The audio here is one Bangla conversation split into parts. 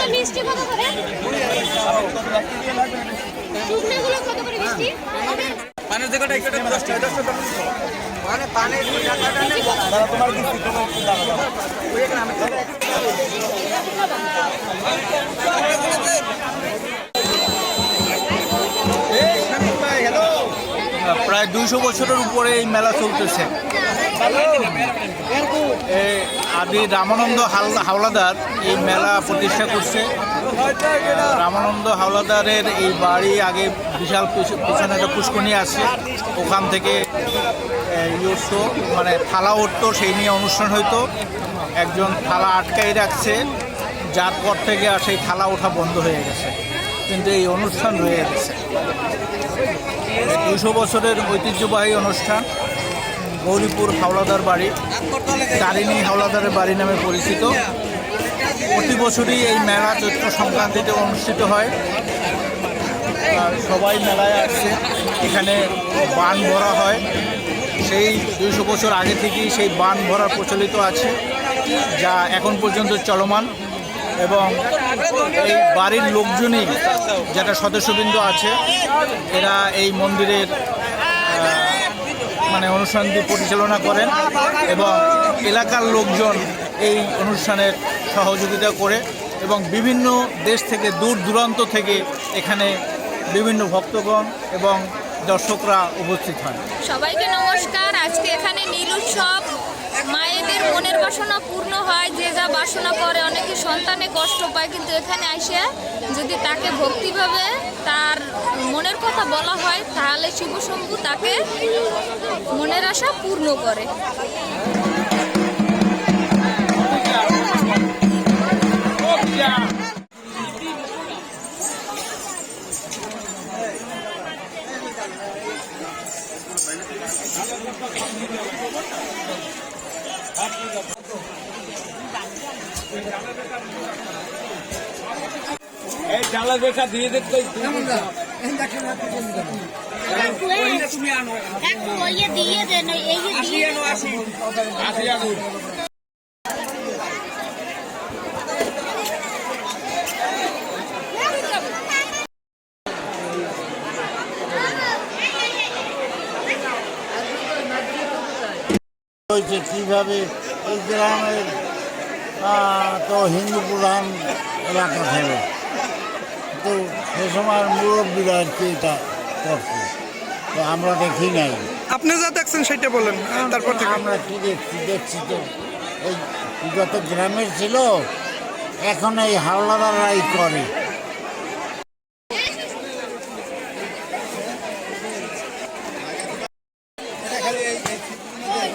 এগুলো মিষ্টি কত করে? শুকনোগুলো কত করে মিষ্টি? পানের জায়গাটা একটা দশ টাকা দশ টাকা মানে পানির টাকাটা নেই তোমার কি তোমার কি দাম প্রায় দুইশো বছরের উপরে এই মেলা চলতেছে। আদি রামানন্দ হাওলাদার এই মেলা প্রতিষ্ঠা করছে। রামানন্দ হাওলাদারের এই বাড়ি আগে বিশাল পিছ- পিছনে একটা পুষ্করণী আছে। ওখান থেকে উঠতো মানে থালা উঠতো, সেই নিয়ে অনুষ্ঠান হইতো। একজন থালা আটকাই রাখছে, যার পর থেকে আর সেই থালা ওঠা বন্ধ হয়ে গেছে। কিন্তু এই অনুষ্ঠান রয়ে গেছে। দুশো বছরের ঐতিহ্যবাহী অনুষ্ঠান। গৌরীপুর হাওলাদার বাড়ি তারিণী হাওলাদারের বাড়ি নামে পরিচিত। প্রতি বছরই এই মেলা চৈত্র সংক্রান্তিতে অনুষ্ঠিত হয়। আর সবাই মেলায় আসছে এখানে বান ভরা হয়। সেই দুইশো বছর আগে থেকেই সেই বান ভরা প্রচলিত আছে, যা এখন পর্যন্ত চলমান। এবং এই বাড়ির লোকজনই যারা সদস্যবৃন্দ আছে, এরা এই মন্দিরের মানে অনুষ্ঠানটি পরিচালনা করেন এবং এলাকার লোকজন এই অনুষ্ঠানের সহযোগিতা করে এবং বিভিন্ন দেশ থেকে দূর দূরান্ত থেকে এখানে বিভিন্ন ভক্তগণ এবং দর্শকরা উপস্থিত হন। সবাইকে নমস্কার। আজকে এখানে নীল উৎসব। মায়েদের মনের বাসনা পূর্ণ হয়, যে যা বাসনা করে, অনেকে সন্তানে কষ্ট পায়, কিন্তু এখানে আসে যদি তাকে ভক্তিভাবে তার মনের কথা বলা হয়, তাহলে শুভ শম্ভু তাকে মনের আশা পূর্ণ করে। এই জানলা রেখা দিয়ে দেখতে তুমি আনো। দিয়ে দেন এই যে আসি আসি। হয়েছে কীভাবে এই গ্রামের আহ, তো হিন্দু প্রধান এলাকা ছিল তো সে সময় মুরব্বীরা আর কি এটা করছে তো আমরা দেখি নাই। আপনি যা দেখছেন সেটা বলেন তারপর থেকে। আমরা কি দেখছি দেখছি তো এই যত গ্রামের ছিল এখন এই হাওলাদাররাই করে।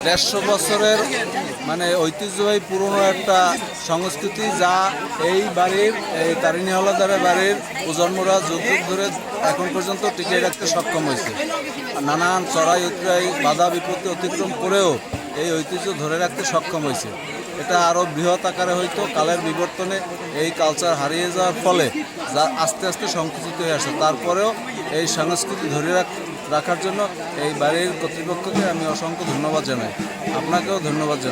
দেড়শো বছরের মানে ঐতিহ্যবাহী পুরনো একটা সংস্কৃতি যা এই বাড়ির, এই তারিণী হলাদারের বাড়ির প্রজন্মরা যুগ যুগ ধরে এখন পর্যন্ত টিকিয়ে রাখতে সক্ষম হয়েছে। নানান চড়াই উতরাই বাধা বিপত্তি অতিক্রম করেও এই ঐতিহ্য ধরে রাখতে সক্ষম হয়েছে। এটা আরও বৃহৎ আকারে হয়তো কালের বিবর্তনে এই কালচার হারিয়ে যাওয়ার ফলে যা আস্তে আস্তে সংকুচিত হয়ে আসে। তারপরেও এই সংস্কৃতি ধরে রাখ রাখার জন্য এই বাড়ির কর্তৃপক্ষকে আমি অসংখ্য ধন্যবাদ জানাই। আপনাকেও ধন্যবাদ জানাই।